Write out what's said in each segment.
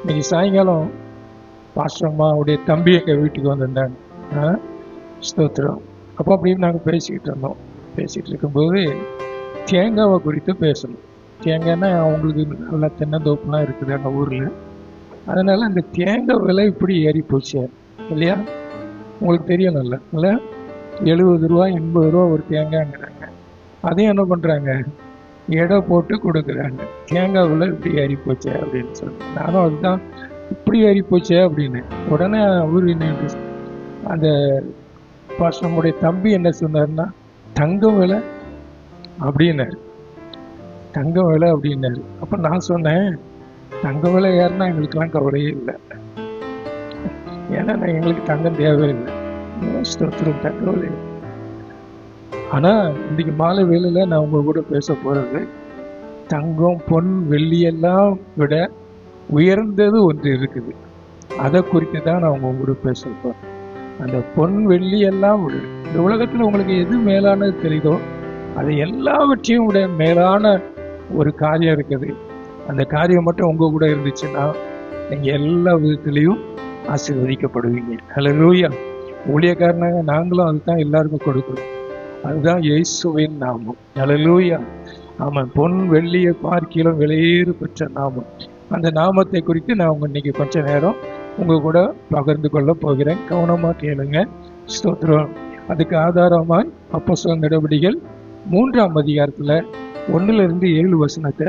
இன்னைக்கு சாயங்காலம் பாஸ்டர் அம்மாவுடைய தம்பி எங்கள் வீட்டுக்கு வந்திருந்தாங்க. ஆ, ஸ்தோத்திரம். அப்போ அப்படின்னு நாங்கள் பேசிக்கிட்டு இருந்தோம். பேசிகிட்டு இருக்கும்போது தேங்காவை குறித்து பேசணும். தேங்காய்னா அவங்களுக்கு நல்லா தென்னந்தோப்புலாம் இருக்குது எங்கள் ஊரில். அதனால் அந்த தேங்காய் விலை இப்படி ஏறி போச்சு இல்லையா? உங்களுக்கு தெரியும் நல்லா இல்லை? எழுபது ரூபா எண்பது ரூபா ஒரு தேங்காய்ங்கிறாங்க. அதையும் என்ன பண்ணுறாங்க எடை போட்டு கொடுக்குறாங்க. தேங்காய் இப்படி ஏறி போச்சே அப்படின்னு சொல்லி நானும் அதுதான் இப்படி ஏறி போச்சே அப்படின்னு. உடனே அவர் என்ன அந்த பசங்களுடைய தம்பி என்ன சொன்னார்னா தங்கம் விலை அப்படின்னாரு. தங்கம் விலை அப்படின்னாரு. அப்போ நான் சொன்னேன் தங்கம் விலை ஏறினா எங்களுக்கெல்லாம் கவலையே இல்லை. ஏன்னா நான் எங்களுக்கு தங்கம் தேவையில்லை. ஸ்தோத்திரம் தங்க விலை ஆனால் இன்றைக்கி மாலை வேலையில் நான் உங்கள் கூட பேச போகிறது தங்கம் பொன் வெள்ளியெல்லாம் விட உயர்ந்தது ஒன்று இருக்குது. அதை குறித்து தான் நான் உங்கள் கூட பேச போகிறேன் அந்த பொன் வெள்ளியெல்லாம் விட இந்த உலகத்தில் உங்களுக்கு எது மேலானது தெரியுதோ அது எல்லாவற்றையும் விட மேலான ஒரு காரியம் இருக்குது. அந்த காரியம் மட்டும் உங்கள் கூட இருந்துச்சுன்னா நீங்கள் எல்லா விதத்துலேயும் ஆசீர்வதிக்கப்படுவீங்க. ஹலோ ரூயா ஊழியக்காரனாக நாங்களும் அதுதான் எல்லாருக்கும் கொடுக்குறோம் அதுதான் இயேசுவின் நாமம். ஹalleluya ஆமாம் பொன் வெள்ளியை பார்க்கிலும் வெளியேறு பெற்ற நாமம். அந்த நாமத்தை குறித்து நான் உங்க இன்னைக்கு கொஞ்ச நேரம் உங்க கூட பகிர்ந்து கொள்ள போகிறேன். கவனமாக கேளுங்க. ஸ்தோத்ரம் அதுக்கு ஆதாரமாய் அப்போஸ்தல நடவடிக்கைகள் மூன்றாம் அதிகாரத்தில் ஒன்றுலேருந்து ஏழு வசனத்தை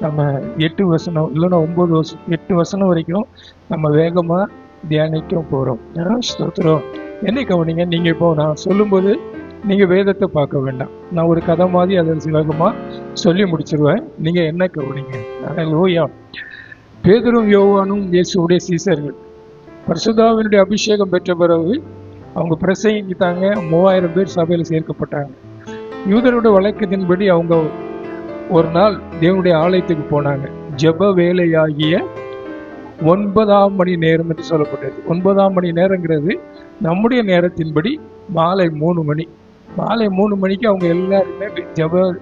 நம்ம எட்டு வசனம் இல்லைன்னா ஒம்பது வருஷம் எட்டு வசனம் வரைக்கும் நம்ம வேகமாக தியானிக்க போகிறோம் ஏன்னா ஸ்தோத்திரம். என்னை கவனிங்க நீங்கள் இப்போ நான் சொல்லும்போது நீங்க வேதத்தை பார்க்க வேண்டாம். நான் ஒரு கதை மாதிரி அதில் சிலகமா சொல்லி முடிச்சிருவேன். நீங்க என்ன கவனிங்க? லோயா பேதரும் யோவானும் இயேசுடைய சீசர்கள். பரிசுத்தாவினுடைய அபிஷேகம் பெற்ற பிறகு அவங்க பிரசங்கித்தாங்க. மூவாயிரம் பேர் சபையில் சேர்க்கப்பட்டாங்க. யூதரோட வழக்கத்தின்படி அவங்க ஒரு நாள் தேவனுடைய ஆலயத்துக்கு போனாங்க. ஜப வேலையாகிய ஒன்பதாம் மணி நேரம் என்று சொல்லப்பட்டது. ஒன்பதாம் மணி நேரங்கிறது நம்முடைய நேரத்தின்படி மாலை மூணு மணி. மாலை மூணு மணிக்கு அவங்க எல்லாருமே ஜெப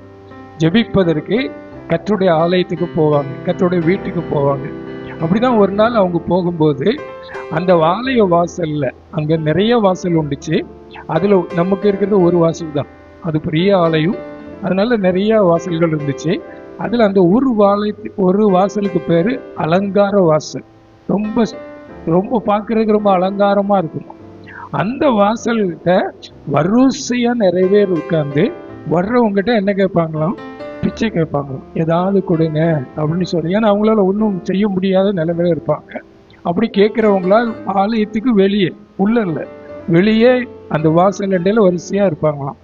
ஜெபிப்பதற்கு கர்த்தருடைய ஆலயத்துக்கு போவாங்க. கர்த்தருடைய வீட்டுக்கு போவாங்க. அப்படிதான் ஒரு நாள் அவங்க போகும்போது அந்த ஆலய வாசல்ல அங்க நிறைய வாசல் உண்டுச்சு. அதுல நமக்கு இருக்கிறது ஒரு வாசல் தான். அது பெரிய ஆலயம். அதனால நிறைய வாசல்கள் இருந்துச்சு. அதுல அந்த ஒரு வாலயத்து ஒரு வாசலுக்கு பேரு அலங்கார வாசல். ரொம்ப ரொம்ப பார்க்கறதுக்கு ரொம்ப அலங்காரமா இருக்கும். அந்த வாசல்கிட்ட வரிசையாக நிறைய பேர் உட்காந்து வர்றவங்ககிட்ட என்ன கேட்பாங்களாம்? பிச்சை கேட்பாங்களாம். ஏதாவது கொடுங்க அப்படின்னு சொல்லி. ஏன்னா அவங்களால ஒன்றும் செய்ய முடியாத நிலைமையில இருப்பாங்க. அப்படி கேட்குறவங்களா ஆலயத்துக்கு வெளியே உள்ள இல்லை வெளியே அந்த வாசல் அண்டையில வரிசையாக இருப்பாங்களாம்.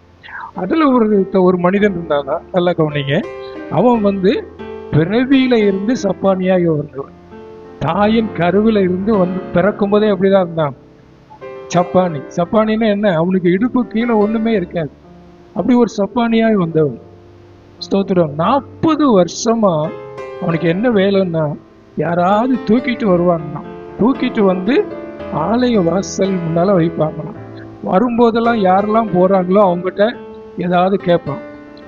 அதில் ஒரு ஒரு மனிதன் இருந்தாங்க நல்லா கவனிங்க. அவன் வந்து பிறவியில இருந்து சப்பானியாக வந்தவன். தாயின் கருவில் இருந்து வந்து பிறக்கும் போதே அப்படிதான் இருந்தான். சப்பானி. சப்பானின்னா என்ன? அவனுக்கு இடுப்பு கீழே ஒன்றுமே இருக்காது. அப்படி ஒரு சப்பானியாய் வந்தவன். ஸ்தோத்திரம். நாற்பது வருஷமா அவனுக்கு என்ன வேலைன்னா யாராவது தூக்கிட்டு வருவாங்கன்னா தூக்கிட்டு வந்து ஆலய வாசல் முன்னால வைப்பாங்களாம். வரும்போதெல்லாம் யாரெல்லாம் போறாங்களோ அவங்ககிட்ட ஏதாவது கேட்பான்.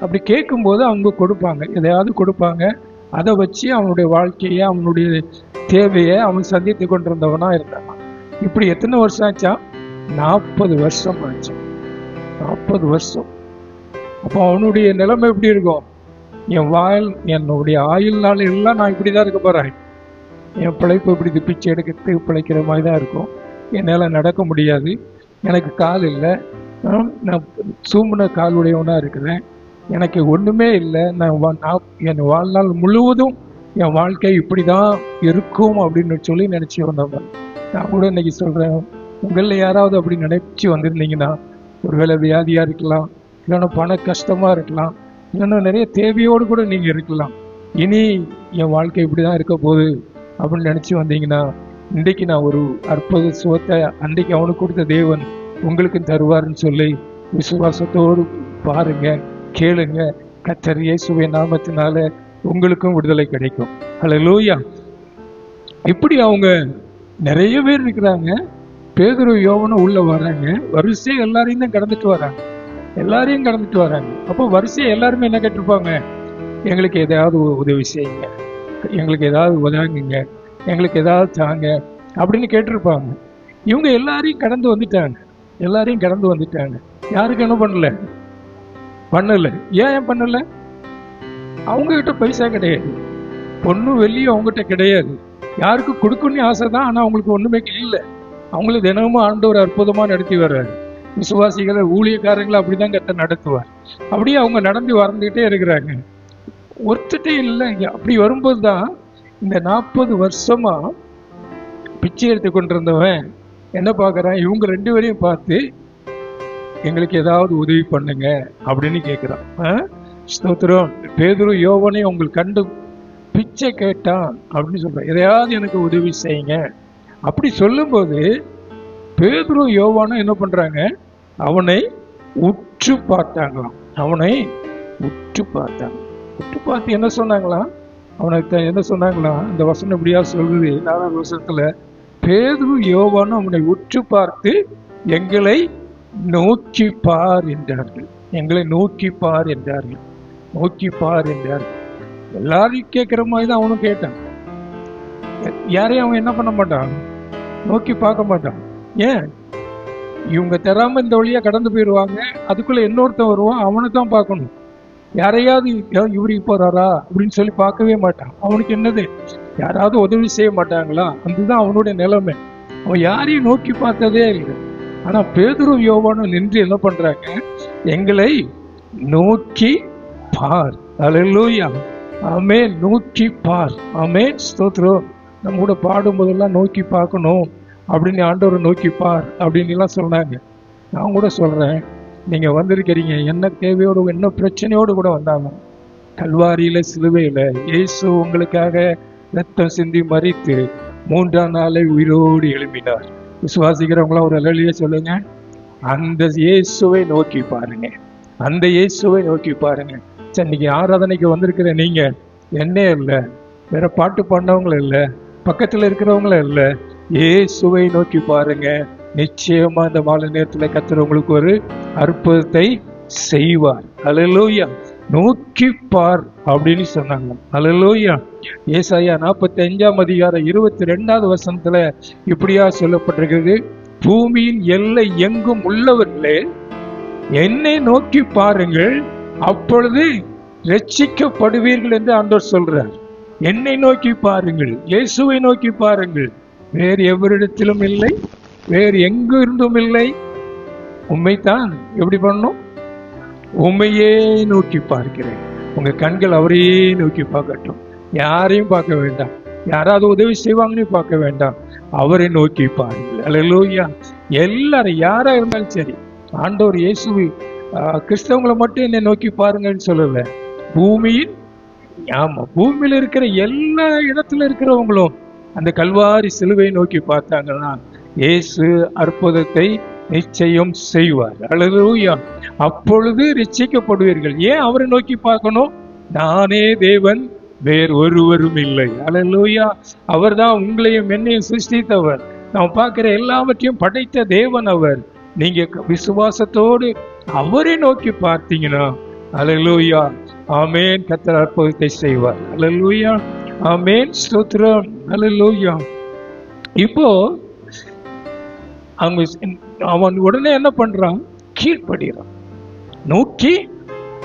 அப்படி கேட்கும்போது அவங்க கொடுப்பாங்க. எதையாவது கொடுப்பாங்க. அதை வச்சு அவனுடைய வாழ்க்கையை அவனுடைய தேவையை அவன் சந்தித்து கொண்டிருந்தவனா இருந்தான். இப்படி எத்தனை வருஷம் ஆச்சா? நாற்பது வருஷம் ஆச்சு. நாற்பது வருஷம். அப்போ அவனுடைய நிலைமை எப்படி இருக்கும்? என் வாயில் என்னுடைய ஆயுள் நாள் எல்லாம் நான் இப்படி தான் இருக்க போகிறேன் என் பிழைப்பு இப்படி பிச்சை எடுக்கிறது பிழைக்கிற மாதிரி தான் இருக்கும். என்னால் நடக்க முடியாது. எனக்கு கால் இல்லை. நான் சூம்புன கால் உடையவனாக இருக்கிறேன். எனக்கு ஒன்றுமே இல்லை. நான் வா- நான் என் வாழ்நாள் முழுவதும் என் வாழ்க்கை இப்படி தான் இருக்கும் அப்படின்னு சொல்லி நினச்சி வந்தவன். நான் கூட இன்னைக்கு சொல்கிறேன் உங்களில் யாராவது அப்படி நினைச்சு வந்திருந்தீங்கன்னா ஒருவேளை வியாதியாக இருக்கலாம் இல்லைன்னா பண கஷ்டமாக இருக்கலாம் இல்லைன்னா நிறைய தேவையோடு கூட நீங்கள் இருக்கலாம். இனி என் வாழ்க்கை இப்படி தான் இருக்க போகுது அப்படின்னு நினச்சி வந்தீங்கன்னா இன்றைக்கு நான் ஒரு அற்புத சுகத்தை அன்றைக்கு அவனுக்கு கொடுத்த தேவன் உங்களுக்கு தருவார்னு சொல்லி விசுவாசத்தோடு பாருங்க கேளுங்க. கத்தர் சுவை நாமத்தினால உங்களுக்கும் விடுதலை கிடைக்கும். ஹலோ லூயா இப்படி அவங்க நிறைய பேர் இருக்கிறாங்க. பேதுரு யோவனும் உள்ள வராங்க. வரிசையா எல்லாரையும் தான் கடந்துட்டு வராங்க. எல்லாரையும் கடந்துட்டு வராங்க. அப்போ வரிசையா எல்லாருமே என்ன கேட்டிருப்பாங்க? எங்களுக்கு ஏதாவது உ- உதவி செய்யுங்க. எங்களுக்கு ஏதாவது உதவுங்க. எங்களுக்கு ஏதாவது தாங்க. அப்படின்னு கேட்டிருப்பாங்க. இவங்க எல்லாரையும் கடந்து வந்துட்டாங்க. எல்லாரையும் கடந்து வந்துட்டாங்க. யாருக்கு என்ன பண்ணல? பண்ணல. ஏன் ஏன் பண்ணல? அவங்க கிட்ட பைசா கிடையாது. பொண்ணும் வெள்ளியும் அவங்ககிட்ட கிடையாது. யாருக்கு கொடுக்கணும்னு ஆசை தான் ஆனால் அவங்களுக்கு ஒன்றுமே இல்லை. அவங்களுக்கு தினமும் ஆண்டவர் அற்புதமாக நடத்தி வர்றாரு. விசுவாசிகளை ஊழியக்காரங்களை அப்படிதான் கத்த நடத்துவார். அப்படியே அவங்க நடந்து வறந்துக்கிட்டே இருக்கிறாங்க. ஒருத்தட்டே இல்லை அப்படி வரும்போது தான் இந்த நாற்பது வருஷமாக பிச்சை எடுத்து கொண்டிருந்தவன் என்ன பார்க்குறான்? இவங்க ரெண்டு பேரையும் பார்த்து எங்களுக்கு ஏதாவது உதவி பண்ணுங்க அப்படின்னு கேட்குறான் ஆ? ஸ்தோத்திரம். பேதுரு யோவனை உங்களுக்கு கண்டு பிச்சை கேட்டான் அப்படின்னு சொல்றான். எதையாவது எனக்கு உதவி செய்யுங்க. அப்படி சொல்லும்போது பேதுரு யோவானும் என்ன பண்றாங்க? அவனை உற்று பார்த்தாங்களாம். அவனை உற்று பார்த்தாங்க. உற்று பார்த்து என்ன சொன்னாங்களாம்? அவனுக்கு என்ன சொன்னாங்களாம்? இந்த வசனம் இப்படியா சொல்லுது? நாலாம் வருஷத்துல பேதுரு யோவானும் அவனை உற்று பார்த்து எங்களை நோக்கி பார் என்றார்கள். எங்களை நோக்கி பார் என்றார்கள். நோக்கி பார் என்றார்கள். எல்லாரையும் கேட்குற மாதிரி தான் அவனும் கேட்டான். யாரையும் அவன் என்ன பண்ண மாட்டான்? நோக்கி பார்க்க மாட்டான். ஏன்? இவங்க தெராமல் இந்த வழியா கடந்து போயிடுவாங்க அதுக்குள்ளே இன்னொருத்தன் வருவான். அவனை தான் பார்க்கணும். யாரையாவது இவருக்கு போகிறாரா அப்படின்னு சொல்லி பார்க்கவே மாட்டான். அவனுக்கு என்னது? யாராவது உதவி செய்ய மாட்டாங்களா? அதுதான் அவனுடைய நிலைமை. அவன் யாரையும் நோக்கி பார்த்ததே இல்லை. ஆனால் பேதுரும் யோவானும் நின்று என்ன பண்றாங்க? எங்களை நோக்கி பார். அல்லேலூயா அமே நோக்கி பார். அமே ஸ்தோத்ரோ நம்ம கூட பாடும்போதெல்லாம் நோக்கி பார்க்கணும். அப்படின்னு ஆண்டவரை நோக்கி பார். அப்படின்லாம் சொன்னாங்க. நான் கூட சொல்கிறேன் நீங்கள் வந்திருக்கிறீங்க. என்ன தேவையோடு என்ன பிரச்சனையோடு கூட வந்தாங்க. கல்வாரியில் சிலுவையில் இயேசு உங்களுக்காக ரத்தம் சிந்தி மறித்து மூன்றாம் நாளை உயிரோடு எழுப்பினார் விசுவாசிக்கிறவங்களாம் ஒரு அலலிய சொல்லுங்க. அந்த இயேசுவை நோக்கி பாருங்க. அந்த இயேசுவை நோக்கி பாருங்க. இன்னைக்கு ஆராதனைக்கு வந்திருக்கிற நீங்க என்ன இல்லை. வேற பாட்டு பாடினவங்களும் இல்லை. பக்கத்துல இருக்கிறவங்களும் இல்லை. இயேசுவை நோக்கி பாருங்க. நிச்சயமா இந்த மாலை நேரத்தில் கத்துறவங்களுக்கு ஒரு அற்புதத்தை செய்வார். அலலூயா நோக்கி பார் அப்படின்னு சொன்னாங்க. அலலூயா ஏசாயா நாற்பத்தி அஞ்சாம் அதிகாரம் இருபத்தி ரெண்டாவது வசனத்துல இப்படியா சொல்லப்பட்டிருக்கிறது. பூமியின் எல்லை எங்கும் உள்ளவர்களே என்னை நோக்கி பாருங்கள். அப்பொழுது ரட்சிக்கப்படுவீர்கள் என்று ஆண்டவர் சொல்றார். என்னை நோக்கி பாருங்கள் இயேசுவை நோக்கி பாருங்கள். வேறு எவரிடத்திலும் இல்லை வேறு எங்கு இருந்தும் இல்லை. உண்மைத்தான் எப்படி பண்ணும் உண்மையே நோக்கி பார்க்கிறேன். உங்க கண்கள் அவரையே நோக்கி பார்க்கட்டும். யாரையும் பார்க்க வேண்டாம். யாராவது உதவி செய்வாங்கன்னு பார்க்க வேண்டாம். அவரை நோக்கி பாருங்கள். அல்ல எல்லாரும் யாரா இருந்தாலும் சரி ஆண்டவர் இயேசுவை கிறிஸ்தவங்களை மட்டும் என்னை நோக்கி பாருங்கன்னு சொல்லலை. பூமியின் ஆமா பூமியில இருக்கிற எல்லா இடத்துல இருக்கிறவங்களும் அந்த கல்வாரி சிலுவை நோக்கி பார்த்தாங்கன்னா இயேசு அற்புதத்தை நிச்சயம் செய்வார். அல்லேலூயா அப்பொழுது ரட்சிக்கப்படுவீர்கள் ஏன் அவரை நோக்கி பார்க்கணும்? நானே தேவன் வேறு ஒருவரும் இல்லை. அல்லேலூயா அவர்தான் உங்களையும் என்னையும் சிருஷ்டித்தவர். நாம் பார்க்கிற எல்லாவற்றையும் படைத்த தேவன் அவர். நீங்க விசுவாசத்தோடு அவரை நோக்கி பார்த்தீங்கன்னா அலலூயா ஆமேன் கத்தர் அற்புதத்தை செய்வார். அலலூயா ஆமேன் ஸ்தோத்ரம் அலலூயா இப்போ அவங்க அவன் உடனே என்ன பண்றான்? கீழ்ப்படுகிறான் நோக்கி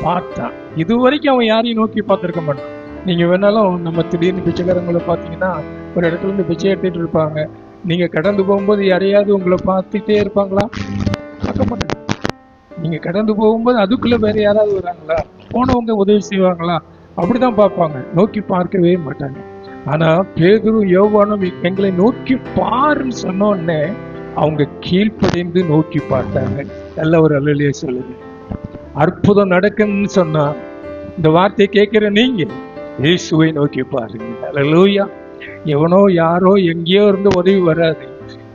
பார்த்தான். இது வரைக்கும் அவன் யாரையும் நோக்கி பார்த்திருக்க மாட்டான். நீங்க வேணாலும் நம்ம திடீர்னு பிச்சைக்காரங்களை பார்த்தீங்கன்னா ஒரு இடத்துல இருந்து பிச்சை எடுத்துட்டு இருப்பாங்க. நீங்க கடந்து போகும்போது யாரையாவது உங்களை பார்த்துட்டே இருப்பாங்களா? பார்க்க மாட்டாங்க. நீங்க கடந்து போகும்போது அதுக்குள்ள வேற யாராவது வராங்களா? போனவங்க உதவி செய்வாங்களா? அப்படிதான் பார்ப்பாங்க. நோக்கி பார்க்கவே மாட்டாங்க. ஆனா பேதரும் யோவானும் எங்களை நோக்கி பாருன்னு சொன்ன உடனே அவங்க கீழ்ப்படைந்து நோக்கி பார்த்தாங்க. நல்ல ஒரு அல்லலையே சொல்லுது அற்புதம் நடக்கும்னு சொன்னா இந்த வார்த்தையை கேட்கிற நீங்க இயேசுவை நோக்கி பாருங்க. அலலூயா எவனோ யாரோ எங்கேயோ இருந்து உதவி வராது.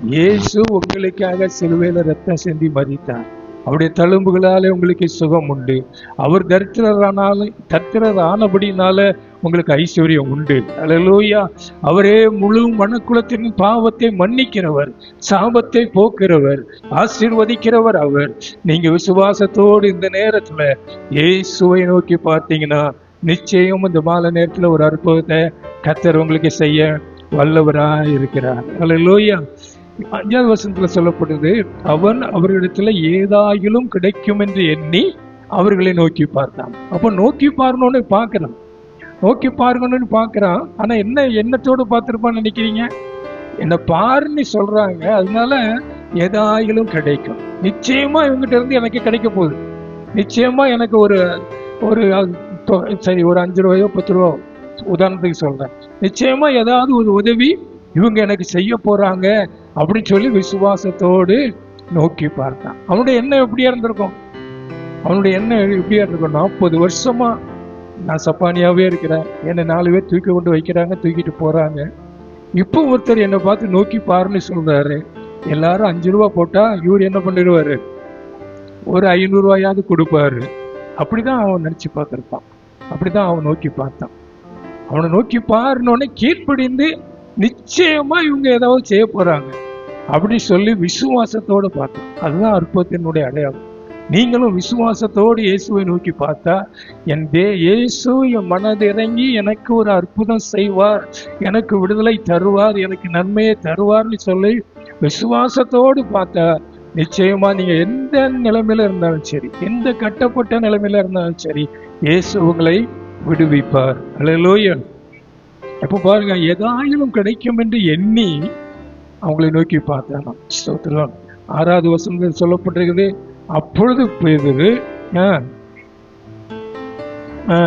இயேசு உங்களுக்காக சிலுவையில ரத்தம் செந்தி மறித்தார் அவருடைய தழும்புகளாலே உங்களுக்கு சுகம் உண்டு. அவர் தரித்திரரானாலும் தரித்திரர் ஆனபடினால உங்களுக்கு ஐஸ்வர்யம் உண்டு. அலலூயா அவரே முழு மனக்குலத்தின் பாவத்தை மன்னிக்கிறவர் சாபத்தை போக்குறவர் ஆசீர்வதிக்கிறவர் அவர். நீங்க விசுவாசத்தோடு இந்த நேரத்துல இயேசுவை நோக்கி பார்த்தீங்கன்னா நிச்சயம் இந்த மாலை நேரத்தில் ஒரு அற்புதத்தை கத்தர் உங்களுக்கு செய்ய வல்லவராக இருக்கிறார். அல்ல லோயா அஞ்சாவது வசனத்தில் சொல்லப்படுது அவன் அவர்களிடத்துல ஏதாயிலும் கிடைக்கும் என்று எண்ணி அவர்களை நோக்கி பார்த்தான். அப்போ நோக்கி பாருணுன்னு பார்க்குறான். நோக்கி பாருங்கன்னு பார்க்குறான். ஆனால் என்ன எண்ணத்தோடு பார்த்துருப்பான்னு நினைக்கிறீங்க? என்னை பாருன்னு சொல்கிறாங்க அதனால ஏதாயிலும் கிடைக்கும். நிச்சயமாக இவங்ககிட்ட இருந்து எனக்கு கிடைக்க போகுது. நிச்சயமாக எனக்கு ஒரு ஒரு சரி ஒரு அஞ்சு ரூபாயோ பத்து ரூபா உதாரணத்துக்கு சொல்கிறேன் நிச்சயமாக ஏதாவது ஒரு உதவி இவங்க எனக்கு செய்ய போகிறாங்க அப்படின்னு சொல்லி விசுவாசத்தோடு நோக்கி பார்த்தான். அவனுடைய எண்ணம் எப்படியா இருந்திருக்கும்? அவனுடைய எண்ணம் எப்படியா இருந்திருக்கும்? நாற்பது வருஷமா நான் சப்பானியாகவே இருக்கிறேன். என்னை நாலு பேர் தூக்கி கொண்டு வைக்கிறாங்க தூக்கிட்டு போகிறாங்க இப்போ ஒருத்தர் என்னை பார்த்து நோக்கி பாருன்னு சொல்கிறாரு எல்லாரும் அஞ்சு ரூபா போட்டால் இவர் என்ன பண்ணிடுவாரு? ஒரு ஐநூறுரூவாயாவது கொடுப்பாரு கொடுப்பாரு. அப்படிதான் அவன் நினச்சி பார்த்துருப்பான். அப்படிதான் அவன் நோக்கி பார்த்தான். அவனை நோக்கி பாருனோடனே கீழ்ப்படிந்து நிச்சயமா இவங்க ஏதாவது செய்ய போறாங்க. அப்படி சொல்லி விசுவாசத்தோட பார்த்தான். அதுதான் அற்புதத்தினுடைய அடையாளம். நீங்களும் விசுவாசத்தோடு இயேசுவை நோக்கி பார்த்தா என் தே இயேசு என் மனதிறங்கி எனக்கு ஒரு அற்புதம் செய்வார். எனக்கு விடுதலை தருவார். எனக்கு நன்மையை தருவார்னு சொல்லி விசுவாசத்தோடு பார்த்தா நிச்சயமா நீங்க எந்த நிலைமையில இருந்தாலும் சரி எந்த கட்டப்பட்ட நிலைமையில இருந்தாலும் சரி இயேசு உங்களை விடுவிப்பார். அலையலோயன் அப்ப பாருங்க ஏதாயிலும் கிடைக்கும் என்று எண்ணி அவங்களை நோக்கி பார்த்தானா ஸ்தோத்திரம். ஆறாவது வசனத்தில் சொல்லப்பட்டிருக்குது அப்பொழுது பெய்தது ஆ,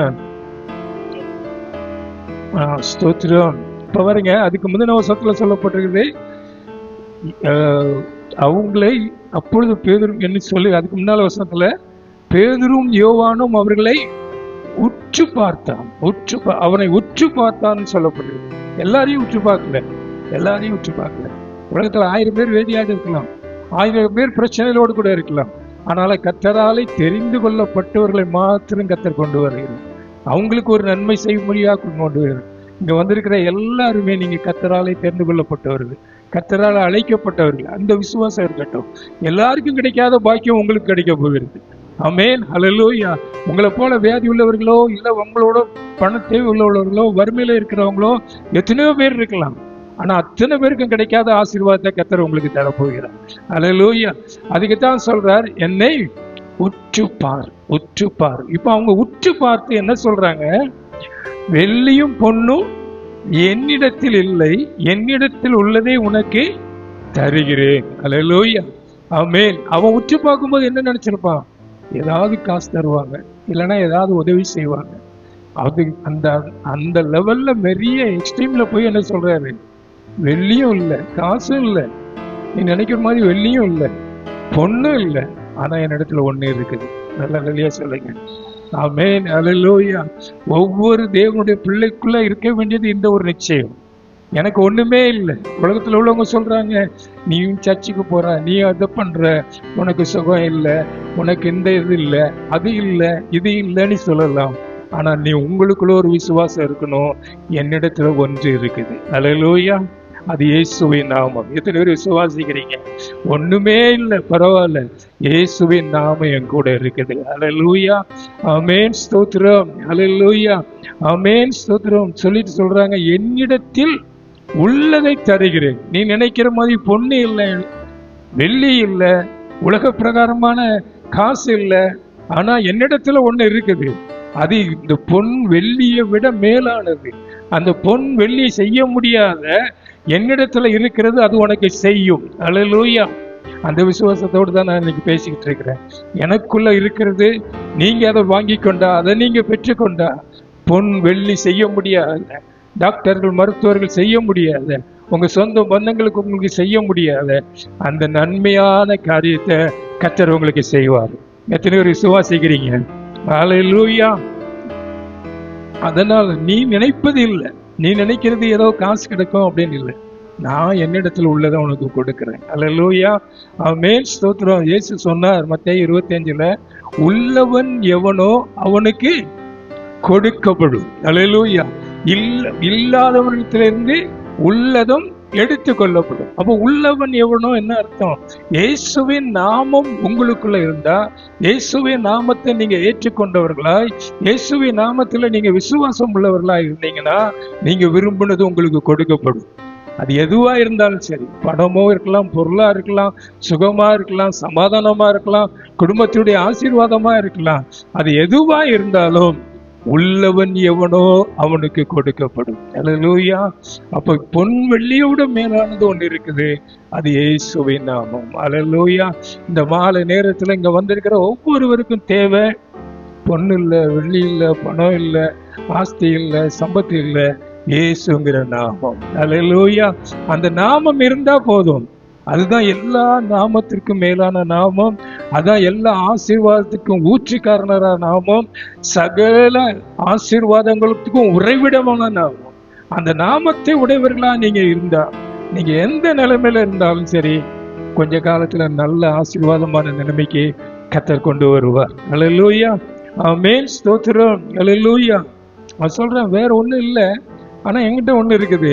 ஸ்தோத்திரம். இப்போ பாருங்க அதுக்கு முந்தின வசத்தில் சொல்லப்பட்டிருக்குது அஹ், அவங்களை அப்பொழுது பேதுரும் என்று சொல்லி அதுக்கு முன்னால வசனத்தில் பேதுரும் யோவானும் அவர்களை உற்று பார்த்தான். உற்று பா- அவனை உற்று பார்த்தான்னு சொல்லப்படுது எல்லாரையும் உற்று பார்க்கல. எல்லாரையும் உற்று பார்க்கல. உலகத்தில் ஆயிரம் பேர் வேதியாக இருக்கலாம். ஆயிரம் பேர் பிரச்சனைகளோடு கூட இருக்கலாம். ஆனால் கத்தராலே தெரிந்து கொள்ளப்பட்டவர்களை மாத்திரம் கத்தர் கொண்டு வருகிறார். அவங்களுக்கு ஒரு நன்மை செய்ய முடியா கொண்டு வருகிறது இங்கே வந்திருக்கிற எல்லாருமே நீங்கள் கத்தராலே தெரிந்து கொள்ளப்பட்டவர்கள். கத்தரால் அழைக்கப்பட்டவர்கள். அந்த விசுவாசம் இருக்கட்டும். எல்லாருக்கும் கிடைக்காத பாக்கியம் உங்களுக்கு கிடைக்க போகிறது. அமேன் ஹலலூயா உங்களை போல வியாதி உள்ளவர்களோ இல்ல உங்களோட பண தேவை உள்ளவர்களோ வறுமையில இருக்கிறவங்களோ எத்தனையோ பேர் இருக்கலாம். ஆனா அத்தனை பேருக்கும் கிடைக்காத ஆசீர்வாதத்தை கத்தர் உங்களுக்கு தரப்போகிறார் ஹalleluya. அதுக்கு தான் சொல்கிறார் என்னை உற்றுப்பார் பார் பார் இப்போ அவங்க உற்று பார்த்து என்ன சொல்றாங்க? வெள்ளியும் பொண்ணும் என்னிடத்தில் இல்லை என்னிடத்தில் உள்ளதே உனக்கு தருகிறேன். ஹalleluya. ஆமென். அவன் உற்று பார்க்கும்போது என்ன நினச்சிருப்பான்? ஏதாவது காசு தருவாங்க இல்லைன்னா ஏதாவது உதவி செய்வாங்க. அது அந்த அந்த லெவல்ல நிறைய எக்ஸ்ட்ரீம்ல போய் என்ன சொல்றாரு? வெள்ளியும் இல்லை காசும் இல்லை. நீ நினைக்கிற மாதிரி வெள்ளியும் இல்லை பொண்ணும் இல்லை. ஆனா என்னிடத்துல ஒண்ணு இருக்குது. நல்ல வெளியா சொல்லுங்க. ஆமென் அலலோயா ஒவ்வொரு தேவனுடைய பிள்ளைக்குள்ள இருக்க வேண்டியது இந்த ஒரு நிச்சயம். எனக்கு ஒண்ணுமே இல்லை. உலகத்துல உள்ளவங்க சொல்றாங்க நீயும் சர்ச்சுக்கு போற நீ அதை பண்ற உனக்கு சுகம் இல்லை உனக்கு இந்த இது இல்லை அது இல்லை இது இல்லைன்னு சொல்லலாம். ஆனா நீ உங்களுக்குள்ள ஒரு விசுவாசம் இருக்கணும். என்னிடத்துல ஒன்று இருக்குது. அல்லேலூயா அது இயேசுவின் நாமம். எத்தனை பேர் விசுவாசிக்கிறீங்க? ஒண்ணுமே இல்லை பரவாயில்ல. இயேசுவின் நாமம் என் கூட இருக்குது. அல்லேலூயா அமேன் ஸ்தோத்திரம். அல்லேலூயா அமேன் ஸ்தோத்திரம். சொல்லிட்டு சொல்றாங்க என்னிடத்தில் உள்ளதை தருகிறேன். நீ நினைக்கிற மாதிரி பொண்ணு இல்லை வெள்ளி இல்லை உலக பிரகாரமான காசு இல்லை. ஆனால் என்னிடத்துல ஒன்று இருக்குது. அது இந்த பொன் வெள்ளியை விட மேலானது. அந்த பொன் வெள்ளி செய்ய முடியாத என்னிடத்துல இருக்கிறது அது உனக்கு செய்யும். அல்லேலூயா. அந்த விசுவாசத்தோடு தான் நான் இன்னைக்கு பேசிக்கிட்டு இருக்கிறேன். எனக்குள்ள இருக்கிறது நீங்க அதை வாங்கி கொண்டா அதை நீங்க பெற்றுக்கொண்டா பொன் வெள்ளி செய்ய முடியாத டாக்டர்கள் மருத்துவர்கள் செய்ய முடியாத. உங்கள் சொந்த பந்தங்களுக்கு உங்களுக்கு செய்ய முடியாத. அந்த நன்மையான காரியத்தை கத்தர் உங்களுக்கு செய்வார். எத்தனை பேர் விசுவாசிக்கிறீங்க? லூயா அதனால் நீ நினைப்பது இல்லை. நீ நினைக்கிறது ஏதோ காசு கிடைக்கும் அப்படின்னு இல்லை. நான் என்னிடத்தில் உள்ளதை உனக்கு கொடுக்குறேன். கொடுக்கிறேன் அல்லேலூயா மேல் ஸ்தோத்திரம். இயேசு சொன்னார் மத்திய இருபத்தஞ்சில் உள்ளவன் எவனோ அவனுக்கு கொடுக்கப்படும். அல்லேலூயா இல்ல இல்லாதவனிடத்திலிருந்து உள்ளதும் எடுத்து கொள்ளப்படும் அப்போ உள்ளவன் எவனோ என்ன அர்த்தம்? இயேசுவின் நாமம் உங்களுக்குள்ள இருந்தா இயேசுவின் நாமத்தை நீங்க ஏற்றுக்கொண்டவர்களாய் இயேசுவின் நாமத்துல நீங்க விசுவாசம் உள்ளவர்களா இருந்தீங்கன்னா நீங்க விரும்பினது உங்களுக்கு கொடுக்கப்படும். அது எதுவா இருந்தாலும் சரி பணமோ இருக்கலாம் பொருளா இருக்கலாம் சுகமா இருக்கலாம் சமாதானமா இருக்கலாம் குடும்பத்தினுடைய ஆசீர்வாதமா இருக்கலாம் அது எதுவா இருந்தாலும் உள்ளவன் எவனோ அவனுக்கு கொடுக்கப்படும். அலலூயா அப்ப பொன் வெள்ளியோட மேலானது ஒன்று இருக்குது. அது ஏசுவை நாமம். அலலூயா இந்த மாலை நேரத்துல இங்க வந்திருக்கிற ஒவ்வொருவருக்கும் தேவை. பொண்ணு இல்லை வெள்ளி இல்லை பணம் இல்லை ஆஸ்தி இல்லை சம்பத்து இல்லை இயேசுங்கிற நாமம். அலலூயா அந்த நாமம் இருந்தா போதும். அதுதான் எல்லா நாமத்திற்கும் மேலான நாமம். அதான் எல்லா ஆசீர்வாதத்துக்கும் ஊற்றிக்காரனரான நாமம். சகல ஆசீர்வாதங்களுக்கும் உறைவிடமான நாமம். அந்த நாமத்தை உடையவர்களா நீங்க இருந்தா நீங்க எந்த நிலைமையில இருந்தாலும் சரி கொஞ்ச காலத்துல நல்ல ஆசீர்வாதமான நிலைமைக்கு கத்தர் கொண்டு வருவார். அல்லேலூயா ஆமென் ஸ்தோத்திரம். அல்லேலூயா நான் சொல்றேன் வேற ஒன்றும் இல்லை. ஆனால் எங்கிட்ட ஒன்று இருக்குது.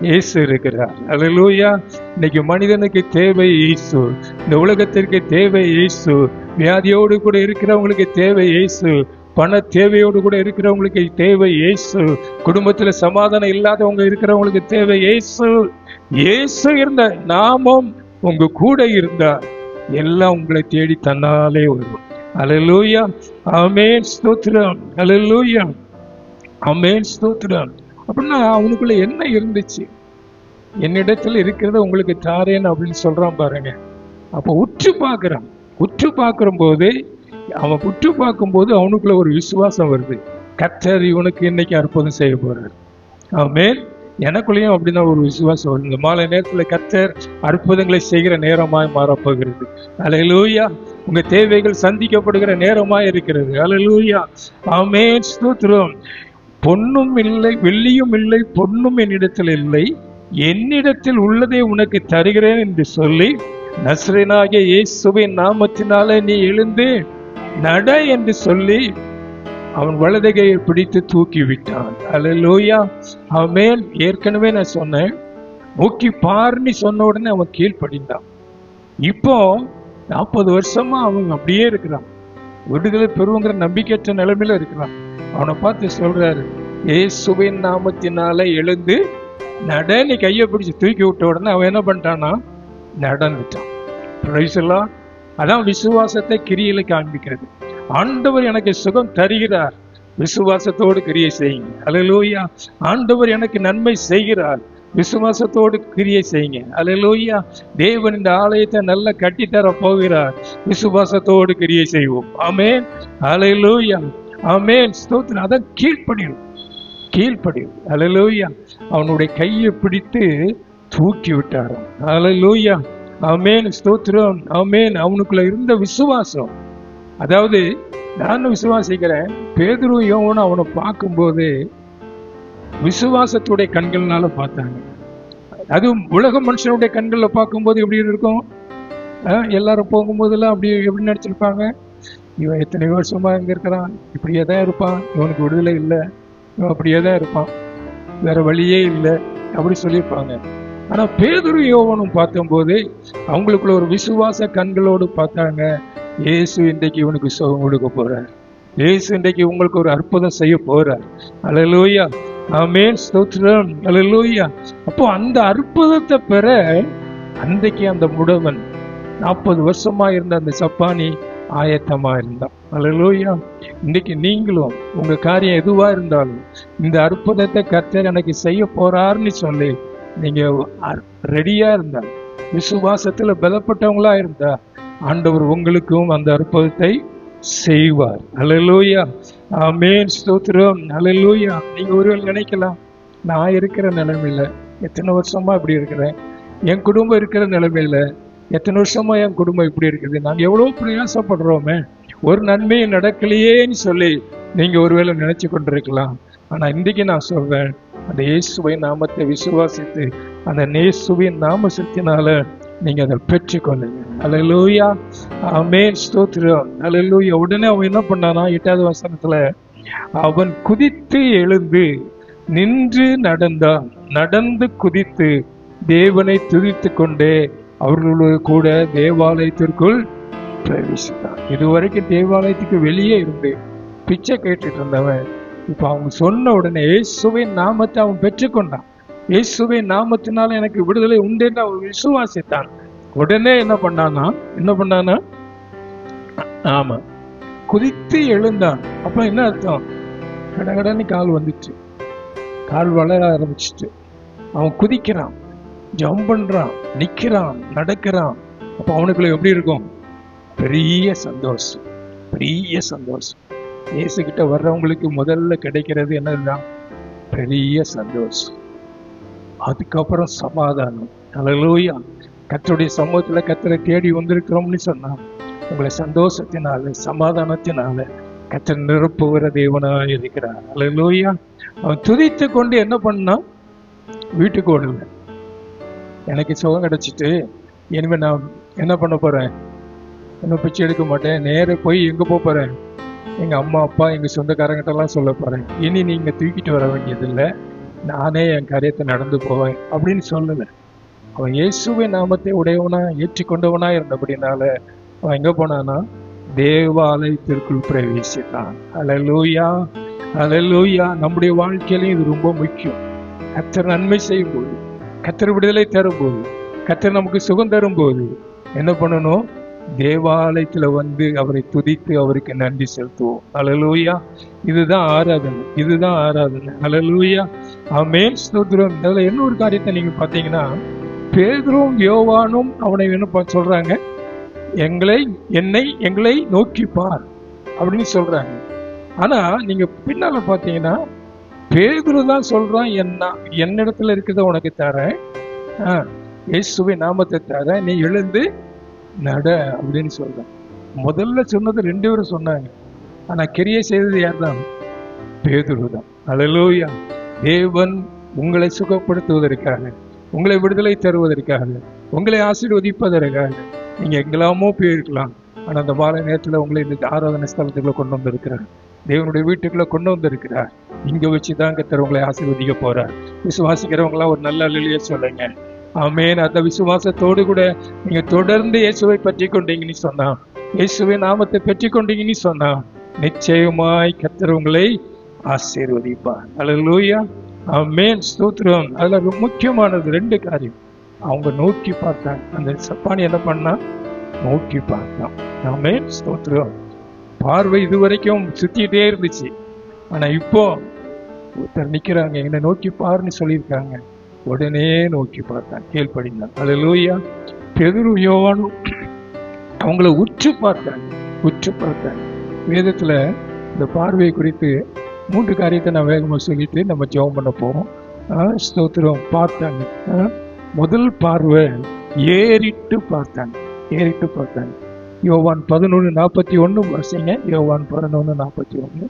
இயேசு இருக்கிறார். அலலூயா இன்னைக்கு மனிதனுக்கு தேவை இயேசு. இந்த உலகத்திற்கு தேவை இயேசு. வியாதியோடு கூட இருக்கிறவங்களுக்கு தேவை இயேசு. பண தேவையோடு கூட இருக்கிறவங்களுக்கு தேவை இயேசு. குடும்பத்துல சமாதானம் இல்லாதவங்க இருக்கிறவங்களுக்கு தேவை இயேசு. இயேசு இருந்த நாமம் உங்க கூட இருந்தா எல்லாம் உங்களை தேடி தன்னாலே வரும் அலலூயா அமேன் ஸ்தோத்திரம். அலலூயா அமேன் ஸ்தோத்திரம். அப்படின்னா அவனுக்குள்ள என்ன இருந்துச்சு? என்னிடத்துல இருக்கிறத உங்களுக்கு தாரேன் அப்படின்னு சொல்றான் பாருங்க. அப்போ உற்று பார்க்குறான். உற்று பார்க்குற போது அவன் உற்று பார்க்கும்போது அவனுக்குள்ள ஒரு விசுவாசம் வருது. கர்த்தர் இவனுக்கு இன்னைக்கு அற்புதம் செய்ய போறார். மேல் எனக்குள்ளேயும் அப்படின்னா ஒரு விசுவாசம் வருது. இந்த மாலை நேரத்துல கர்த்தர் அற்புதங்களை செய்கிற நேரமாய் மாறப்போகிறது. அலையலூயா உங்க தேவைகள் சந்திக்கப்படுகிற நேரமாய் இருக்கிறது. அலையலூயா ஆமென். ஸ்தோத்திரம். பொன்னும் இல்லை வெள்ளியும் இல்லை பொன்னும் என்னிடத்தில் இல்லை. என்னிடத்தில் உள்ளதை உனக்கு தருகிறேன் என்று சொல்லி நஸ்ரேனாகிய இயேசுவின் நாமத்தினாலே நீ எழுந்து நட என்று சொல்லி அவன் வலதுகையை பிடித்து தூக்கி விட்டான் அல்லேலூயா. அவன் ஏற்கனவே நான் சொன்னேன். மூக்கி பார்னு சொன்ன உடனே அவன் கீழ்ப்படிந்தான். இப்போ நாற்பது வருஷமா அவன் அப்படியே இருக்கிறான். விடுதலை பெறுவங்கிற நம்பிக்கையற்ற நிலைமையில இருக்கிறான். அவனை பார்த்து சொல்றாரு இயேசுவின் நாமத்தினால எழுந்து நட நீ கையை பிடிச்சி தூக்கி விட்ட உடனே அவன் என்ன பண்ணிட்டான்னா நடந்துட்டான். Praise அதான் விசுவாசத்தை கிரியில காண்பிக்கிறது. ஆண்டவர் எனக்கு சுகம் தருகிறார். விசுவாசத்தோடு கிரியை செய்யுங்க. அலலோயா ஆண்டவர் எனக்கு நன்மை செய்கிறார். விசுவாசத்தோடு கிரியை செய்யுங்க. அலலோயா தேவன் இந்த ஆலயத்தை நல்லா கட்டித்தர போகிறார். விசுவாசத்தோடு கிரியை செய்வோம். ஆமென் அலலோயா ஆமென் ஸ்தோத்திரம். அதான் கீழ்ப்படிடும் கீழ்ப்படியும். அல்லேலூயா அவனுடைய கையை பிடித்து தூக்கி விட்டார். அல்லேலூயா ஆமென் ஸ்தோத்திரம். ஆமென் அவனுக்குள்ள இருந்த விசுவாசம். அதாவது நான் விசுவாசிக்கிறேன் பேதுரும் யோவனும் அவனை பார்க்கும்போது விசுவாசத்துடைய கண்கள்னால பார்த்தாங்க. அதுவும் உலக மனுஷனுடைய கண்களில் பார்க்கும்போது எப்படி இருக்கும்? எல்லாரும் போகும்போதெல்லாம் அப்படி எப்படி நடிச்சிருப்பாங்க இவன் எத்தனை வருஷமா இங்கே இருக்கிறான். இப்படியே தான் இருப்பான். இவனுக்கு விடுதலை இல்லை. அப்படியே தான் இருப்பான். வேற வழியே இல்லை அப்படி சொல்லியிருப்பாங்க. ஆனா பேதுரு யோவனும் பார்த்தம்போது அவங்களுக்குள்ள ஒரு விசுவாச கண்களோடு பார்த்தாங்க. இயேசு இன்றைக்கு இவனுக்கு சுகம் கொடுக்க போகிறார் இயேசு இன்றைக்கு உங்களுக்கு ஒரு அற்புதம் செய்ய போகிறார் அலலூயா ஆமேன். ஸ்தோத்ரம் அலலூயா அப்போ அந்த அற்புதத்தை பெற அன்றைக்கு அந்த முடவன் நாற்பது வருஷமா இருந்த அந்த சப்பானி ஆயத்தமாக இருந்தான் அல்லேலூயா இன்னைக்கு நீங்களும் உங்கள் காரியம் எதுவாக இருந்தாலும் இந்த அற்புதத்தை கர்த்தர் எனக்கு செய்ய போறாருன்னு சொல்லி நீங்கள் ரெடியாக இருந்தால் விசுவாசத்தில் பலப்பட்டவங்களா இருந்தா ஆண்டவர் உங்களுக்கும் அந்த அற்புதத்தை செய்வார். அல்லேலூயா ஆமென். ஸ்தோத்திரம். அல்லேலூயா நீங்கள் ஒருவர் நினைக்கலாம் நான் இருக்கிற நிலைமையில எத்தனை வருஷமா இப்படி இருக்கிறேன்? என் குடும்பம் இருக்கிற நிலைமையில எத்தனை வருஷமா என் குடும்பம் இப்படி இருக்குது? நாங்க எவ்வளவு பிரயாசப்படுறோமே. ஒரு நன்மையும் நடக்கலையேன்னு சொல்லி நீங்க ஒருவேளை நினைச்சு கொண்டிருக்கலாம். ஆனா இன்றைக்கு நான் சொல்வேன் அந்த இயேசுவின் நாமத்தை விசுவாசித்து அந்த நேசுவின் நாம சக்தினால நீங்க அதை பெற்றுக்கொள்ளுங்க. அல்லேலூயா ஆமென் ஸ்தோத்திரம். அல்லேலூயா உடனே அவன் என்ன பண்ணானா எட்டாவது வசனத்தில் அவன் குதித்து எழுந்து நின்று நடந்தான். நடந்து குதித்து தேவனை துதித்து கொண்டே அவர்களோடு கூட தேவாலயத்திற்குள் பிரவேசித்தான் இதுவரைக்கும் தேவாலயத்துக்கு வெளியே இருந்து பிச்சை கேட்டுட்டு இருந்தவன் இப்போ அவங்க சொன்ன உடனே இயேசுவின் நாமத்தை அவன் பெற்றுக்கொண்டான். இயேசுவின் நாமத்தினால எனக்கு விடுதலை உண்டுன்னு அவன் விசுவாசித்தான். உடனே என்ன பண்ணானா என்ன பண்ணானா? ஆமா குதித்து எழுந்தான். அப்ப என்ன அர்த்தம்? கடகடன்னு கால் வந்துச்சு. கால் வளர ஆரம்பிச்சிட்டு அவன் குதிக்கிறான். ஜம்ப் பண்ணுறான் நிற்கிறான் நடக்கிறான். அப்போ அவனுக்குள்ள எப்படி இருக்கும்? பெரிய சந்தோஷம் பெரிய சந்தோஷம். இயேசுகிட்ட வர்றவங்களுக்கு முதல்ல கிடைக்கிறது என்னதுதான்? பெரிய சந்தோஷம். அதுக்கப்புறம் சமாதானம். அலலூயா கத்தருடைய சமூகத்தில் கத்தரை தேடி வந்திருக்கிறோம்னு சொன்னான் உங்களை சந்தோஷத்தினால சமாதானத்தினால கத்தர் நிரப்புகிற தேவனாக இருக்கிறார். அலலூயா அவன் துதித்து கொண்டு என்ன பண்ணான்? வீட்டுக்கு ஓடலை. எனக்கு சுகம் கிடச்சிட்டு இனிமேல் நான் என்ன பண்ண போகிறேன் இன்னும் பிச்சை எடுக்க மாட்டேன். நேராக போய் எங்கே போக போகிறேன் எங்கள் அம்மா அப்பா எங்கள் சொந்தக்காரங்கிட்டலாம் சொல்ல போகிறேன் இனி நீங்கள் தூக்கிட்டு வர வேண்டியதில்லை. நானே என் காரியத்தை நடந்து போவேன் அப்படின்னு சொல்லலை. அவன் இயேசுவை நாமத்தை உடையவனா ஏற்றிக்கொண்டவனா இருந்தபடினால அவன் எங்கே போனானா தேவாலயத்திற்குள் பிரவேசித்தான். அலலூயா அலலூயா நம்முடைய வாழ்க்கையிலையும் இது ரொம்ப முக்கியம். அத்தனை நன்மை செய்யும் போது கத்தர் விடுதலை தரும்போது கத்தர் நமக்கு சுகம் தரும்போது என்ன பண்ணணும்? தேவாலயத்துல வந்து அவரை துதித்து அவருக்கு நன்றி செலுத்துவோம். அலலூயா இதுதான் ஆராதனை. இதுதான் ஆராதனை. அலலூயா மேல் ஸ்தோத்திரம். இதுல என்ன ஒரு காரியத்தை நீங்க பாத்தீங்கன்னா பேதுரும் யோவானும் அவனை என்ன சொல்கிறாங்க சொல்றாங்க? எங்களை என்னை எங்களை நோக்கி பார் அப்படின்னு சொல்றாங்க. ஆனா நீங்க பின்னால பார்த்தீங்கன்னா பேதுரு தான் சொல்றான் என்ன என்னிடத்துல இருக்கிறத உனக்கு தரேன். ஆ, நாமத்தை தரேன். நீ எழுந்து நட அப்படின்னு சொல்றான். முதல்ல சொன்னது ரெண்டு பேரும் சொன்னாங்க. ஆனா கிரியை செய்தது யார் தான் பேதுரு தான். அலலூயா தேவன் உங்களை சுகப்படுத்துவதற்காக உங்களை விடுதலை தருவதற்காக உங்களை ஆசீர்வதிப்பதற்காக நீங்க எங்கெல்லாமோ போயிருக்கலாம். ஆனா அந்த மாலை நேரத்துல உங்களை இந்த ஆராதனை ஸ்தலத்துக்குள்ள கொண்டு வந்திருக்கிறார். தேவனுடைய வீட்டுக்குள்ள கொண்டு வந்திருக்கிறார். இங்க வச்சுதான் கத்தர் உங்களை ஆசீர்வதிக்க போறார். விசுவாசிக்கிறவங்களாம் ஒரு நல்ல அழிய சொல்லுங்க. ஆமேன். அந்த விசுவாசத்தோடு கூட நீங்க தொடர்ந்து இயேசுவை பற்றி கொண்டீங்கன்னு சொன்னான். இயேசுவை நாமத்தை பற்றி கொண்டீங்கன்னு சொன்னான். நிச்சயமாய் கத்தர் உங்களை ஆசீர்வதிப்பார். அல்லேலூயா ஆமென். ஸ்தோத்திரம். அதுல ரொம்ப முக்கியமானது ரெண்டு காரியம். அவங்க நோக்கி பார்த்தாங்க அந்த சப்பானி என்ன பண்ணா? நோக்கி பார்த்தான். ஆமேன். ஸ்தோத்திரம். பார்வை இது வரைக்கும் சுத்திட்டே இருந்துச்சு. ஆனா இப்போ ஒருத்தர் நிக்கிறாங்க. என்னை நோக்கி பாருன்னு சொல்லியிருக்காங்க. உடனே நோக்கி பார்த்தான். கீழ்ப்படிந்தான் லூயா பெதுரு யோவானும் அவங்கள உற்று பார்த்தாங்க உற்று பார்த்தாங்க வேதத்துல இந்த பார்வை குறித்து மூன்று காரியத்தை நான் வேகமா சொல்லிட்டு நம்ம ஜெபம் பண்ண போகிறோம் ஸ்தோத்திரம். பார்த்தாங்க முதல் பார்வை ஏறிட்டு பார்த்தாங்க ஏறிட்டு பார்த்தாங்க யோவான் பதினொன்று நாற்பத்தி ஒன்று வருஷங்க யோவான் பதினொன்று நாற்பத்தி ஒன்று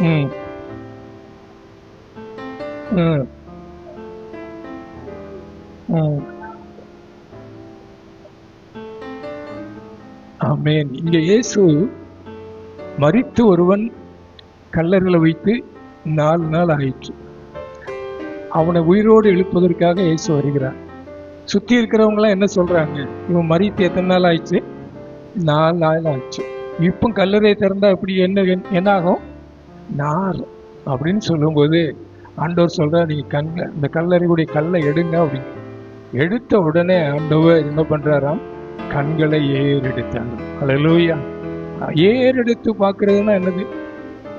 ம். ம். ம். ஆமென். இங்க இயேசு மரித்து ஒருவன் கல்லறையில் வைத்து நாலு நாள் ஆயிற்று. அவனை உயிரோடு எழுப்பதற்காக இயேசு வருகிறார். சுத்தி இருக்கிறவங்கலாம் என்ன சொல்றாங்க? இவன் மரித்து எத்தனை நாள் ஆயிடுச்சு நாலு நாள் ஆயிடுச்சு இப்போ கல்லறை திறந்தா இப்படி என்ன என்ன ஆகும்? நார் அப்படின்னு சொல்லும்போது ஆண்டவர் சொல்கிறார் நீங்கள் கண்ணில் இந்த கல்லறையுடைய கல்லை எடுங்க அப்படின்னு. எடுத்த உடனே ஆண்டவர் என்ன பண்ணுறாராம் கண்களை ஏறெடுத்தார். அல்லேலூயா ஏறெடுத்து பார்க்குறதுன்னா என்னது?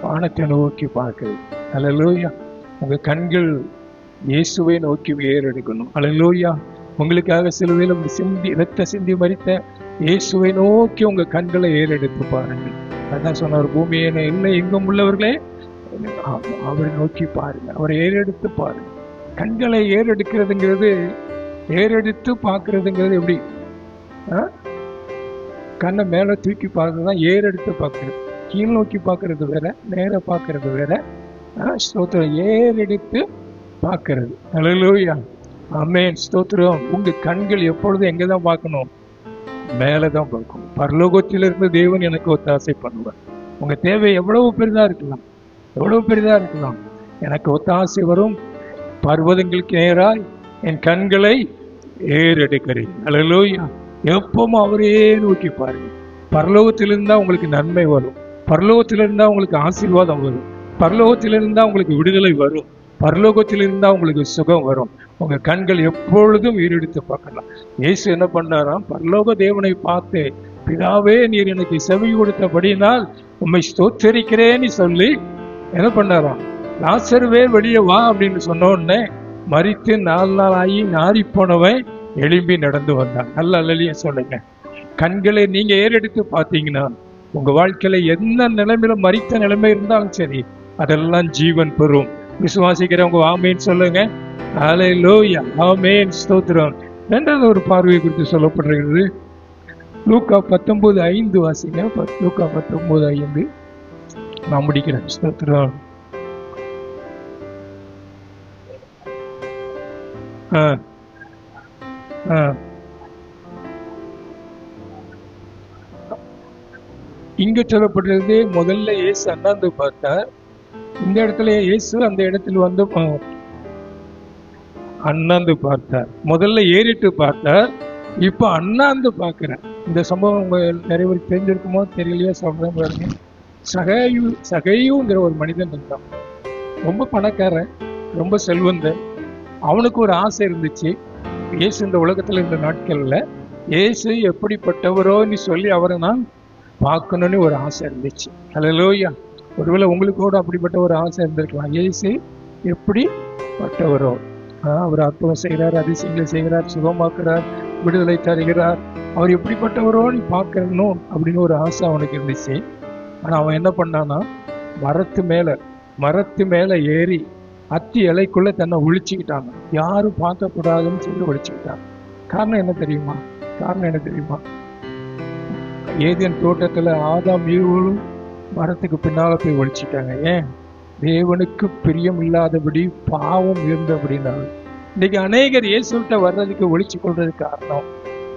வானத்தை நோக்கி பார்க்குறது. அல்லேலூயா உங்கள் கண்கள் இயேசுவை நோக்கி ஏறெடுக்கணும். அல்லேலூயா உங்களுக்காக சிலுவையில் சிந்தி இரத்த சிந்தி மறித்த இயேசுவை நோக்கி உங்கள் கண்களை ஏறெடுத்து பாருங்கள். அதான் சொன்னார் பூமியை இல்லை எங்கும் உள்ளவர்களே. அவரை நோக்கி பாருங்க அவரை ஏறெடுத்து பாருங்க கண்களை ஏறெடுக்கிறதுங்கிறது ஏறெடுத்து பார்க்கறதுங்கிறது எப்படி? ஆ? கண்ணை மேலே தூக்கி பார்க்கறது தான் ஏறெடுத்து பார்க்கறது. கீழ் நோக்கி பார்க்கறது வேற நேராக பார்க்கறது வேற. ஆ, ஸ்தோத்திரம். ஏறெடுத்து பார்க்கறது. அல்லேலூயா ஆமென் ஸ்தோத்திரம். உங்கள் கண்கள் எப்பொழுதும் எங்கே தான் பார்க்கணும்? மேலதான் பார்க்கணும் பரலோகத்திலிருந்து தேவன் எனக்கு ஒத்தாசை பண்ணுவார். உங்க தேவை எவ்வளவு பெரிதா இருக்கலாம். எவ்வளவு பெரிதா இருக்கலாம். எனக்கு ஒத்தாசை வரும். பர்வதங்களுக்கு நேராய் என் கண்களை ஏறெடுக்கிறேன். அல்லேலூயா எப்பவும் அவரே நோக்கி பாருங்க பரலோகத்திலிருந்தா உங்களுக்கு நன்மை வரும். பரலோகத்திலிருந்தா உங்களுக்கு ஆசீர்வாதம் வரும். பரலோகத்திலிருந்தா உங்களுக்கு விடுதலை வரும். பரலோகத்திலிருந்தா உங்களுக்கு சுகம் வரும். உங்கள் கண்கள் எப்பொழுதும் ஈரடித்து பார்க்கலாம். இயேசு என்ன பண்ணாராம்? பரலோக தேவனை பார்த்து பிதாவே நீர் எனக்கு செவி கொடுத்தபடியினால் உண்மை ஸ்தோத்தரிக்கிறேன்னு சொல்லி என்ன பண்ணாராம்? லாசருவே வெளியே வா அப்படின்னு சொன்னோடனே மறித்து நாலு நாள் ஆகி நாரி போனவன் எழும்பி நடந்து வந்தான். நல்ல அல்லலிய சொல்லுங்க. கண்களை நீங்க ஏறெடுத்து பார்த்தீங்கன்னா உங்க வாழ்க்கையில என்ன நிலைமையில மறித்த நிலைமை இருந்தாலும் சரி அதெல்லாம் ஜீவன் பெறும். விசுவாசிக்கிறவங்க ஆமேன்னு சொல்லுங்க. ஹalleluya ஆமேன். ஸ்தோத்திரம். ரெண்டாவது ஒரு பார்வையை குறித்து சொல்லப்படுகிறது. லூக்கா பத்தொன்பது ஐந்து வாசிங்க. லூக்கா பத்தொன்பது ஐந்து. நான் முடிக்கிறேன். ஸ்தோத்திரம். ஆ. ஆ. இங்க சொல்லப்படுறது முதல்ல இயேசு அண்ணாந்து பார்த்தார். இந்த இடத்துல இயேசு அந்த இடத்தில் வந்து அண்ணாந்து பார்த்தார். முதல்ல ஏறிட்டு பார்த்தார். இப்போ அண்ணாந்து பார்க்கிறார். இந்த சம்பவம் உங்கள் நிறைய பேர் தெரிஞ்சிருக்குமோ? தெரியலையோ? சொல்கிறேன் பாருங்க. சகையு சகையுங்கிற ஒரு மனிதன் இருந்தான். ரொம்ப பணக்காரன் ரொம்ப செல்வந்தன். அவனுக்கு ஒரு ஆசை இருந்துச்சு. இயேசு இந்த உலகத்துல இருந்த நாட்கள்ல இயேசு எப்படிப்பட்டவரோன்னு சொல்லி அவரை நான் பார்க்கணும்னு ஒரு ஆசை இருந்துச்சு. ஹalleluya ஒருவேளை உங்களுக்கோட அப்படிப்பட்ட ஒரு ஆசை இருந்திருக்கலாம். இயேசு எப்படிப்பட்டவரோ ஆஹ் அவர் அற்புதம் செய்கிறார் அதிசயங்களை செய்கிறார் சுகமாக்குறார் விடுதலை தருகிறார். அவர் எப்படிப்பட்டவரோன்னு பார்க்கணும் அப்படின்னு ஒரு ஆசை அவனுக்கு இருந்துச்சு. ஆனா அவன் என்ன பண்ணான்னா மரத்து மேல மரத்து மேல ஏறி அத்தி இலைக்குள்ள தன்னை ஒழிச்சுக்கிட்டாங்க. யாரும் பார்க்கக்கூடாதுன்னு சொல்லி ஒழிச்சுக்கிட்டாங்க. காரணம் என்ன தெரியுமா? காரணம் என்ன தெரியுமா? ஏதேன் தோட்டத்துல ஆதாம் ஈவுகளும் மரத்துக்கு பின்னால் போய் ஒழிச்சிட்டாங்க. ஏன்? தேவனுக்கு பிரியம் இல்லாதபடி பாவம் இருந்தபடினால. இன்னைக்கு அநேகர் இயேசுகிட்ட வர்றதுக்கு ஒழிச்சு கொள்றது காரணம்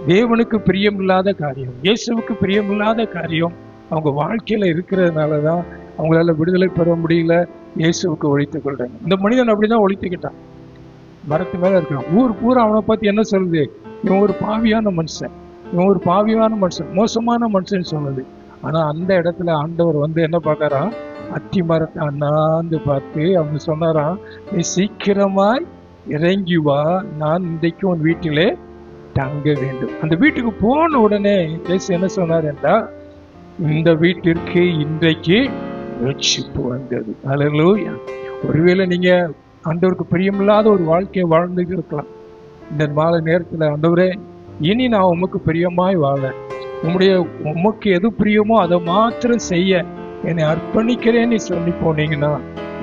தேவனுக்கு பிரியம் இல்லாத காரியம். இயேசுவுக்கு பிரியம் இல்லாத காரியம் அவங்க வாழ்க்கையில இருக்கிறதுனால தான் அவங்களால விடுதலை பெற முடியல இயேசுவுக்கு ஒழித்து கொள்றாங்க இந்த மனிதன் அப்படிதான் ஒழித்துக்கிட்டான். மரத்து மேல இருக்கான் ஊர் பூரா அவனை பத்தி என்ன சொல்லுது? இவன் ஒரு பாவியான மனுஷன். இவன் ஒரு பாவியான மனுஷன் மோசமான மனுஷன் சொல்லுது. ஆனால் அந்த இடத்துல ஆண்டவர் வந்து என்ன பார்க்கறா அத்தி மரத்தை அண்ணாந்து பார்த்து அவங்க சொன்னாராம் நீ சீக்கிரமாய் இறங்கி வா. நான் இன்றைக்கு உன் வீட்டிலே தங்க வேண்டும். அந்த வீட்டுக்கு போன உடனே இயேசு என்ன சொன்னார் என்றால் இந்த வீட்டிற்கு இன்றைக்கு ரட்சிப்பு வந்தது. அல்லேலூயா ஒருவேளை நீங்க ஆண்டவருக்கு பிரியமில்லாத ஒரு வாழ்க்கையை வாழ்ந்துட்டு இருக்கலாம் இந்த மாலை நேரத்தில் ஆண்டவரே இனி நான் உமக்கு பிரியமாய் வாழ உம்முடைய உமக்கு எது பிரியமோ அதை மாத்திரம் செய்ய என்னை அர்ப்பணிக்கிறேன்னு சொல்லி போனீங்கன்னா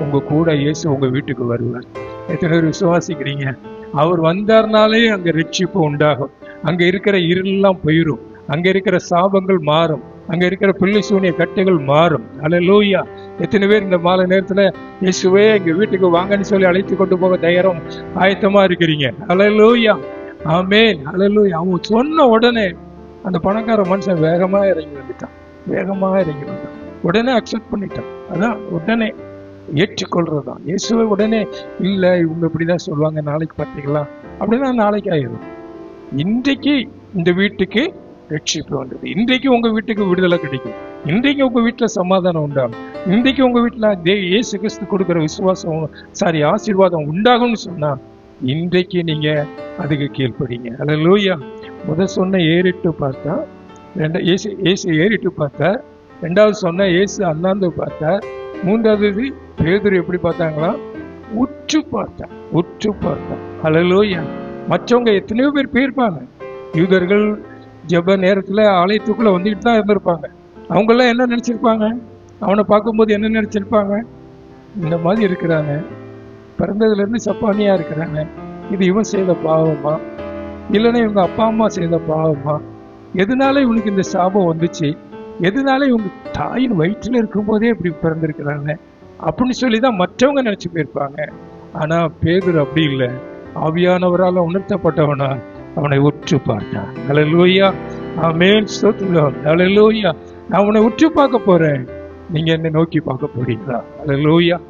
உங்க கூட இயேசு உங்க வீட்டுக்கு வருவார். எத்தனை பேர் விசுவாசிக்கிறீங்க? அவர் வந்தார்னாலே அங்க ரட்சிப்பு உண்டாகும். அங்க இருக்கிற இருளெல்லாம் போயிடும் அங்க இருக்கிற சாபங்கள் மாறும். அங்க இருக்கிற பிள்ளை சூனிய கட்டைகள் மாறும். அல்லேலூயா எத்தனை பேர் இந்த மாலை நேரத்துல இயேசுவே எங்க வீட்டுக்கு வாங்கன்னு சொல்லி அழைத்து கொண்டு போக தயாரம் ஆயத்தமா இருக்கிறீங்க. அல்லேலூயா அல அல்லேலூயா அவன் சொன்ன உடனே அந்த பணக்கார மனுஷன் வேகமா இறங்கி வந்துட்டான். வேகமா இறங்கி வந்தான். உடனே அக்செப்ட் பண்ணிட்டான். அதான் உடனே ஏற்றுக்கொள்றது தான் இயேசுவை உடனே இல்லை இவங்க இப்படிதான் சொல்லுவாங்க நாளைக்கு பார்த்தீங்களா அப்படின்னா நாளைக்கு ஆயிடும் இன்றைக்கு இந்த வீட்டுக்கு ரட்சிப்பு வந்தது. இன்றைக்கு உங்க வீட்டுக்கு விடுதலை கிடைக்கும். இன்றைக்கு உங்க வீட்டுல சமாதானம் உண்டாகும். இன்றைக்கு உங்க வீட்டுல தே இயேசு கிறிஸ்து கொடுக்கிற விசுவாசம் சாரி ஆசீர்வாதம் உண்டாகும்னு சொன்னா இன்றைக்கு நீங்க அதுக்கு கீழ்ப்படிங்க. அல்லேலூயா முத சொன்ன ஏறிட்டு பார்த்தா ரெண்டு ஏசு ஏசு ஏறிட்டு பார்த்தா ரெண்டாவது சொன்ன ஏசு அண்ணாந்து பார்த்தா மூன்றாவது பேதர் எப்படி பார்த்தாங்களா? உற்று பார்த்தேன் உற்று பார்த்தேன் அல்லேலூயா மற்றவங்க எத்தனையோ பேர் போயிருப்பாங்க. யூதர்கள் ஜெப நேரத்தில் ஆலயத்துக்குள்ளே வந்துக்கிட்டு தான் இருந்திருப்பாங்க. அவங்கெல்லாம் என்ன நினச்சிருப்பாங்க? அவனை பார்க்கும்போது என்ன நினச்சிருப்பாங்க? இந்த மாதிரி இருக்கிறாங்க. பிறந்ததுலேருந்து சப்பானியாக இருக்கிறாங்க. இது இவன் செய்த பாவமா? இல்லைன்னா இவங்க அப்பா அம்மா செய்த பாவமா? எதனால இவனுக்கு இந்த சாபம் வந்துச்சு? எதனால இவங்க தாயின் வயிற்றில் இருக்கும்போதே இப்படி பிறந்திருக்கிறாங்க? அப்படின்னு சொல்லி தான் மற்றவங்க நினச்சி போயிருப்பாங்க. ஆனால் பேதர் அப்படி இல்லை. ஆவியானவரால் உணர்த்தப்பட்டவனா? அவனை உற்று பார்த்தான். அல்லேலூயா ஆமென். ஸ்தோத்திரம். லூயா நான் உன்னை உற்று பார்க்க போகிறேன் நீங்கள் என்ன நோக்கி பார்க்க போறீங்களா? லூயா